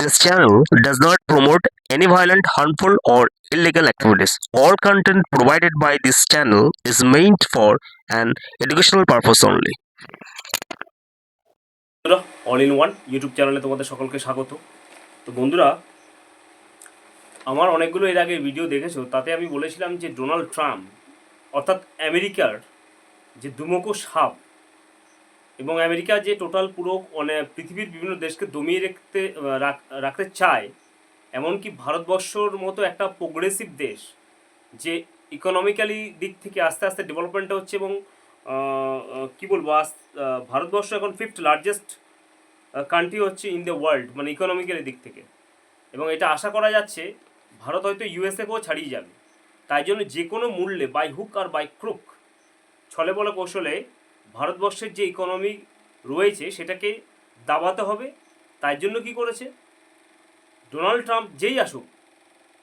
This channel does not promote any violent, harmful, or illegal activities. All content provided by this channel is meant for an educational purpose only. বন্ধুরা all in one YouTube চ্যানেলে তোমাদের সকলকে স্বাগত তো বন্ধুরা আমার অনেকগুলো এর আগে ভিডিও দেখেছ তাতে আমি বলেছিলাম যে ডোনাল্ড ট্রাম্প অর্থাৎ আমেরিকার যে দুমুখো সাপ এবং আমেরিকা যে টোটাল পুরো অনেক পৃথিবীর বিভিন্ন দেশকে দমিয়ে রাখতে, রাখ- রাখতে চায়, এমনকি ভারতবর্ষর মতো একটা প্রোগ্রেসিভ দেশ যে ইকোনমিক্যালি দিক থেকে আস্তে আস্তে ডেভেলপমেন্ট হচ্ছে এবং কি বলব ভারতবর্ষ এখন ফিফথ লার্জেস্ট কান্ট্রি হচ্ছে ইন দ্য ওয়ার্ল্ড মানে ইকোনমিক্যালি দিক থেকে। এবং এটা আশা করা যাচ্ছে, ভারত হয়তো ইউএসএকেও ছাড়িয়ে যাবে। তাই জন্য যে কোনো মূল্যে বাই হুক আর বাই ক্রুক ছলে বলে কৌশলে ভারতবর্ষের যে ইকোনমি রয়েছে সেটাকে দাবাতে হবে। তাই জন্য কি করেছে? ডোনাল্ড ট্রাম্প যেই আসুক,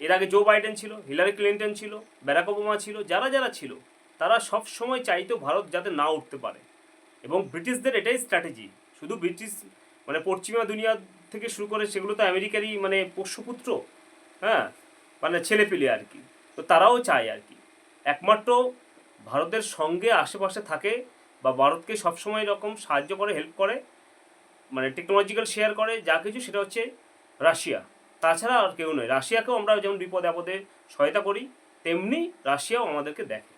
এর আগে জো বাইডেন ছিল, হিলারি ক্লিন্টন ছিল, ব্যারাক ওবামা ছিল, যারা যারা ছিল, তারা সব সময় চাইতো ভারত যাতে না উঠতে পারে। এবং ব্রিটিশদের এটাই স্ট্র্যাটেজি শুধু ব্রিটিশ মানে পশ্চিমা দুনিয়া থেকে শুরু করে সেগুলো তো আমেরিকারই মানে পোষ্যপুত্র হ্যাঁ? মানে ছেলেপিলে আর কি। তো তারাও চায় আর কি। একমাত্র ভারতের সঙ্গে আশেপাশে থাকে বা ভারতকে সবসময় এরকম সাহায্য করে হেল্প করে মানে টেকনোলজিক্যাল শেয়ার করে, যা কিছু সেটা হচ্ছে রাশিয়া। তাছাড়া আর কেউ নয়, রাশিয়াকেও আমরা যেমন বিপদে আপদে সহায়তা করি, তেমনি রাশিয়াও আমাদেরকে দেখে।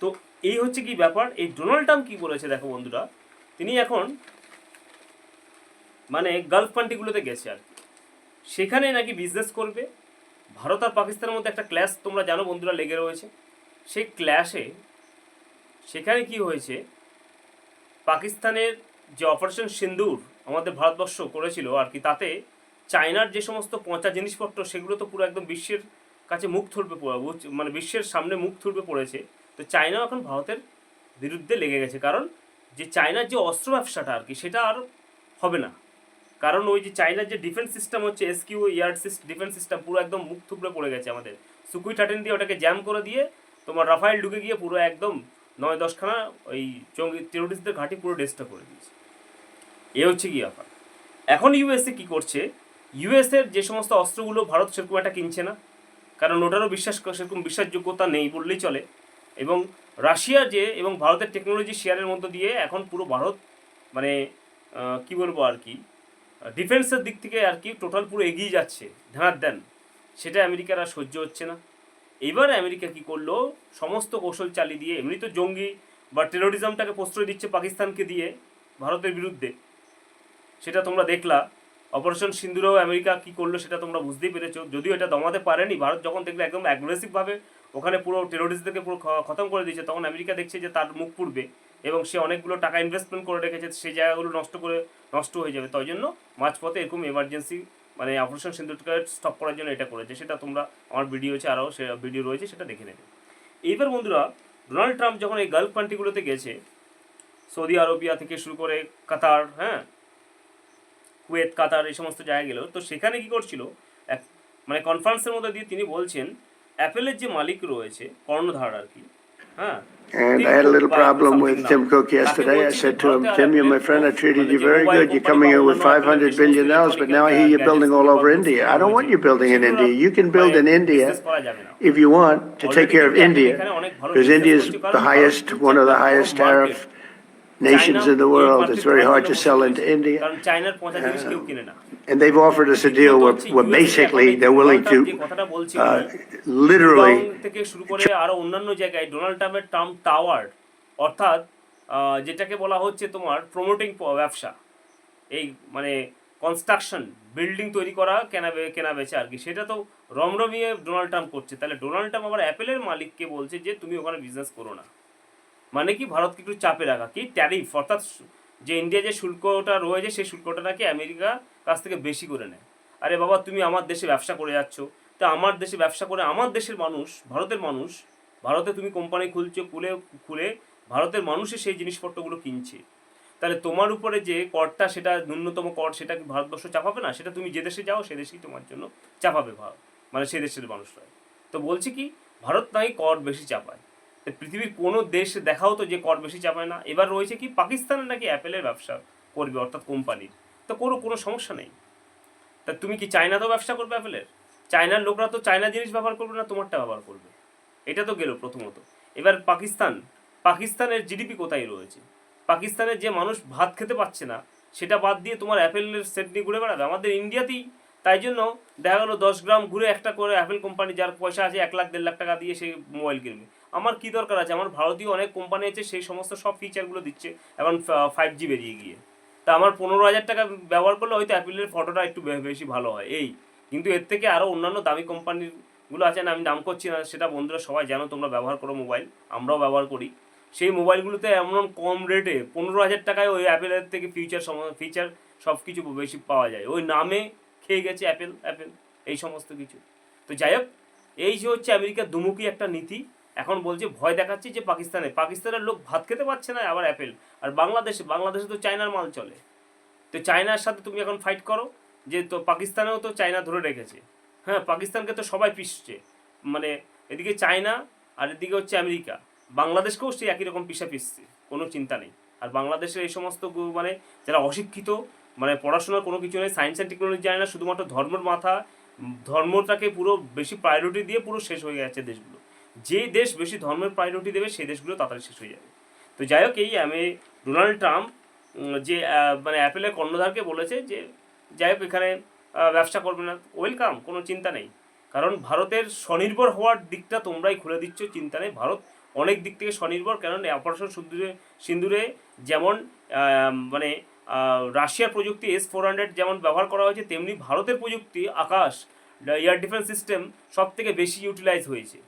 তো এই হচ্ছে কি ব্যাপার, এই ডোনাল্ড ট্রাম্প কী বলেছে দেখো বন্ধুরা, তিনি এখন মানে গালফ কান্ট্রিগুলোতে গেছে আর সেখানে নাকি বিজনেস করবে। ভারত আর পাকিস্তানের মধ্যে একটা ক্ল্যাশ তোমরা জানো বন্ধুরা, লেগে রয়েছে। সেই ক্ল্যাশে সেখানে কি হয়েছে? পাকিস্তানের যে অপারেশন সিন্দুর আমাদের ভারতবর্ষ করেছিল আর কি, তাতে চায়নার যে সমস্ত পচা জিনিসপত্র, সেগুলো তো পুরো একদম বিশ্বের কাছে মুখ থুড়বে মানে বিশ্বের সামনে মুখ থুড়বে পড়েছে। তো চায়নাও এখন ভারতের বিরুদ্ধে লেগে গেছে। কারণ যে চায়নার যে অস্ত্র ব্যবসাটা আর কি, সেটা আর হবে না। কারণ ওই যে চায়নার যে ডিফেন্স সিস্টেম হচ্ছে, এসকিউ, ইয়ার্ড ডিফেন্স সিস্টেম পুরো একদম মুখ থুবড়ে পড়ে গেছে আমাদের। সুকুই থার্টিন দিয়ে ওটাকে জ্যাম করে দিয়ে তোমার রাফাইল ঢুকে গিয়ে পুরো একদম নয় দশখানা ওই জঙ্গি টেরোরিস্টদের ঘাঁটি পুরো ডেস্টা করে দিয়েছে। এ হচ্ছে কি ব্যাপার। এখন ইউএসএ কি করছে? ইউএসএর যে সমস্ত অস্ত্রগুলো ভারত সেরকম একটা কিনছে না। কারণ ওটারও বিশ্বাস সেরকম বিশ্বাসযোগ্যতা নেই বললেই চলে। এবং রাশিয়া যে এবং ভারতের টেকনোলজি শেয়ারের মধ্য দিয়ে এখন পুরো ভারত মানে কি বলব আর কি ডিফেন্সের দিক থেকে আর কি টোটাল পুরো এগিয়ে যাচ্ছে। ধ্যানার দেন। সেটা আমেরিকার আর সহ্য হচ্ছে না। এবার আমেরিকা কি করল? সমস্ত কৌশল চালিয়ে দিয়ে, এমনি তো জঙ্গি, বা টেরোরিজমটাকে প্রশ্রয় দিচ্ছে পাকিস্তানকে দিয়ে ভারতের বিরুদ্ধে। সেটা তোমরা দেখলা। অপারেশন সিন্দুরেও আমেরিকা কি করল সেটা তোমরা বুঝতেই পেরেছ। যদিও এটা দমাতে পারেনি, ভারত যখন দেখল একদম অ্যাগ্রেসিভভাবে ওখানে পুরো টেরোরিস্টদেরকে পুরো খতম করে দিয়েছে, তখন আমেরিকা দেখছে যে তার মুখ পুড়বে এবং সে অনেকগুলো টাকা ইনভেস্টমেন্ট করে রেখেছে সেই জায়গাগুলো নষ্ট করে, নষ্ট হয়ে যাবে। তাই জন্য মাঝপথে এরকম এমার্জেন্সি মানে অপারেশন সিন্দুরকে স্টপ করার জন্য এটা করেছে। সেটা তোমরা আমার ভিডিও আছে, আরও সে ভিডিও রয়েছে, সেটা দেখে নেবে। এইবার বন্ধুরা ডোনাল্ড ট্রাম্প যখন এই গালফ কান্ট্রিগুলোতে গেছে সৌদি আরবিয়া থেকে শুরু করে কাতার হ্যাঁ? কুয়েত কাতার এই সমস্ত জায়গায় গেল। তো সেখানে কি করছিল? এক মানে কনফারেন্সের মধ্যে দিয়ে তিনি বলছেন অ্যাপেলের যে মালিক রয়েছে, কর্ণধার আর কি And I had a little problem with Tim Cook yesterday. I said to him, Tim, you're my friend. I treated you very good. You're coming here with five hundred billion dollars, but now I hear you're building all over India. I don't want you building in India. You can build in India if you want to take care of India. Because India is the highest, one of the highest tariff nations in the world. It's very hard to sell into India. কারণ চায়নার পচা জিনিস কেউ কিনে না And they've offered us a deal where, where basically they're willing to, uh, literally Hong Kong থেকে শুরু করে আরও অন্যান্য জায়গায় ডোনাল্ড ট্রাম্পের ট্রাম্প টাওয়ার অর্থাৎ আহ, যেটাকে বলা হচ্ছে তোমার প্রমোটিং ব্যবসা এই মানে কনস্ট্রাকশন বিল্ডিং তৈরি করা কেনা বে- কেনা বেচা আর কি সেটা তো রমরমিয়ে ডোনাল্ড ট্রাম্প করছে। তাহলে ডোনাল্ড ট্রাম্প আবার অ্যাপেলের মালিককে বলছে যে তুমি ওখানে বিজনেস করো না। মানে কি ভারতকে একটু চাপে রাখা। কি ট্যারিফ অর্থাৎ যে ইন্ডিয়া যে শুল্কটা রয়েছে, সেই শুল্কটা নাকি আমেরিকা কাছ থেকে বেশি করে নেয়। আরে বাবা, তুমি আমার দেশে ব্যবসা করে যাচ্ছ। তা আমার দেশে ব্যবসা করে আমার দেশের মানুষ, ভারতের মানুষ, ভারতে তুমি কোম্পানি খুলছো, খুলে খুলে ভারতের মানুষই সেই জিনিসপত্রগুলো কিনছে। তাহলে তোমার উপরে যে করটা, সেটা ন্যূনতম কর, সেটা কি ভারতবর্ষ চাপাবে না? সেটা তুমি যে দেশে যাও, সে দেশেই তোমার জন্য চাপাবে ভারত। মানে সে দেশের মানুষরা তো বলছি কি, ভারত নাই, কর বেশি চাপায়। পৃথিবীর কোনো দেশ দেখাও তো যে কর বেশি চাপায় না। এবার রয়েছে কি পাকিস্তানে নাকি অ্যাপেলের ব্যবসা করবে, অর্থাৎ কোম্পানির। তো কোনো কোনো সমস্যা নেই। তা তুমি কি চায়নাতেও ব্যবসা করবে অ্যাপেলের? চায়নার লোকরা তো চায়না জিনিস ব্যবহার করবে না, তোমারটা ব্যবহার করবে। এটা তো গেল প্রথমত। এবার পাকিস্তান, পাকিস্তানের জিডিপি কোথায় রয়েছে? পাকিস্তানের যে মানুষ ভাত খেতে পাচ্ছে না, সেটা বাদ দিয়ে তোমার অ্যাপেলের সেট নিয়ে ঘুরে বেড়াবে। আমাদের ইন্ডিয়াতেই তাই জন্য দেখা গেলো দশ গ্রাম ঘুরে একটা করে অ্যাপেল কোম্পানি, যার পয়সা আছে এক লাখ, দেড় লাখ টাকা দিয়ে সে মোবাইল কিনবে। আমার কি দরকার আছে? আমার ভারতীয় অনেক কোম্পানি আছে, সেই সমস্ত সব ফিচারগুলো দিচ্ছে। এখন ফাইভ জি বেরিয়ে গিয়ে। তা আমার পনেরো হাজার টাকা ব্যবহার করলে হয়তো অ্যাপেলের ফটোটা একটু বেশি ভালো হয়। এই। কিন্তু এর থেকে আরও অন্যান্য দামি কোম্পানিগুলো আছে, না, আমি নাম করছি না, সেটা বন্ধুরা সবাই জানো, তোমরা ব্যবহার করো মোবাইল আমরাও ব্যবহার করি। সেই মোবাইলগুলোতে এমন কম রেটে পনেরো হাজার টাকায় ওই অ্যাপেলের থেকে ফিচার ফিচার সব কিছু বেশি পাওয়া যায়। ওই নামে খেয়ে গেছে অ্যাপেল অ্যাপেল এই সমস্ত কিছু। তো যাই হোক, এই যে হচ্ছে আমেরিকার দুমুখী একটা নীতি। এখন বলছে, ভয় দেখাচ্ছে যে পাকিস্তানে। পাকিস্তানের লোক ভাত খেতে পারছে না, আবার অ্যাপেল আর বাংলাদেশে বাংলাদেশে তো চায়নার মাল চলে। তো চায়নার সাথে তুমি এখন ফাইট করো, যে তো পাকিস্তানেও তো চায়না ধরে রেখেছে। হ্যাঁ পাকিস্তানকে তো সবাই পিষছে। মানে এদিকে চায়না আর এদিকে হচ্ছে আমেরিকা। বাংলাদেশকেও সেই একই রকম পিসা পিসছে কোনো চিন্তা নেই। আর বাংলাদেশের এই সমস্ত মানে যারা অশিক্ষিত মানে পড়াশোনার কোনো কিছু নেই সায়েন্স অ্যান্ড টেকনোলজি জানে না, শুধুমাত্র ধর্মের মাথা, ধর্মটাকে পুরো বেশি প্রায়োরিটি দিয়ে পুরো শেষ হয়ে যাচ্ছে দেশগুলো। যে দেশ বেশি ধর্মের প্রায়োরিটি দেবে, সেই দেশগুলো তাড়াতাড়ি শেষ হয়ে যাবে। তো যাই হোক, এই আমি ডোনাল্ড ট্রাম্প যে মানে অ্যাপেলের কর্ণধারকে বলেছে যে, যাই হোক, এখানে ব্যবসা করবে না ওয়েলকাম কোনো চিন্তা নেই। কারণ ভারতের স্বনির্ভর হওয়ার দিকটা তোমরাই খুলে দিচ্ছ, চিন্তা নেই। ভারত অনেক দিক থেকে স্বনির্ভর কারণ অপারেশন সিন্দুরে সিন্দুরে যেমন মানে রাশিয়ার প্রযুক্তি এস ফোর হান্ড্রেড যেমন ব্যবহার করা হয়েছে, তেমনি ভারতের প্রযুক্তি, আকাশ এয়ার ডিফেন্স সিস্টেম সব থেকে বেশি ইউটিলাইজ হয়েছে।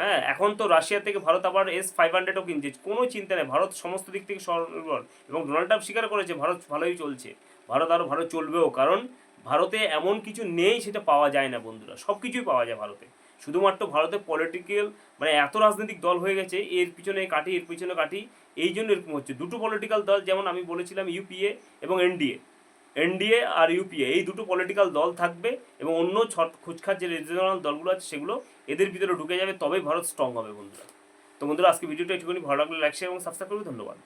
হ্যাঁ এখন তো রাশিয়া থেকে ভারত আবার এস ফাইভ হান্ড্রেডও কিনছে। কোনো চিন্তা নেই, ভারত সমস্ত দিক থেকে স্বনির্ভর এবং ডোনাল্ড ট্রাম্প স্বীকার করেছে, ভারত ভালোই চলছে। ভারত আরও ভালো চলবেও, কারণ ভারতে এমন কিছু নেই সেটা পাওয়া যায় না বন্ধুরা। সব কিছুই পাওয়া যায় ভারতে। শুধুমাত্র ভারতে পলিটিক্যাল মানে এত রাজনৈতিক দল হয়ে গেছে, এর পিছনে কাটি এর পিছনে কাটি এই জন্য এরকম হচ্ছে। দুটো পলিটিক্যাল দল, যেমন আমি বলেছিলাম ইউপিএ এবং এনডিএ এনডিএ আর ইউপিএ, এই দুটো পলিটিক্যাল দল থাকবে এবং অন্য ছট খুচখাট যে রিজনাল দলগুলো আছে সেগুলো এদের ভিতরে ঢুকে যাবে, তবেই ভারত স্ট্রং হবে বন্ধুরা। তো বন্ধুরা, আজকে ভিডিওটা একটুখানি ভালো লাগলে লাইক শেয়ার এবং সাবস্ক্রাইব করবে। ধন্যবাদ।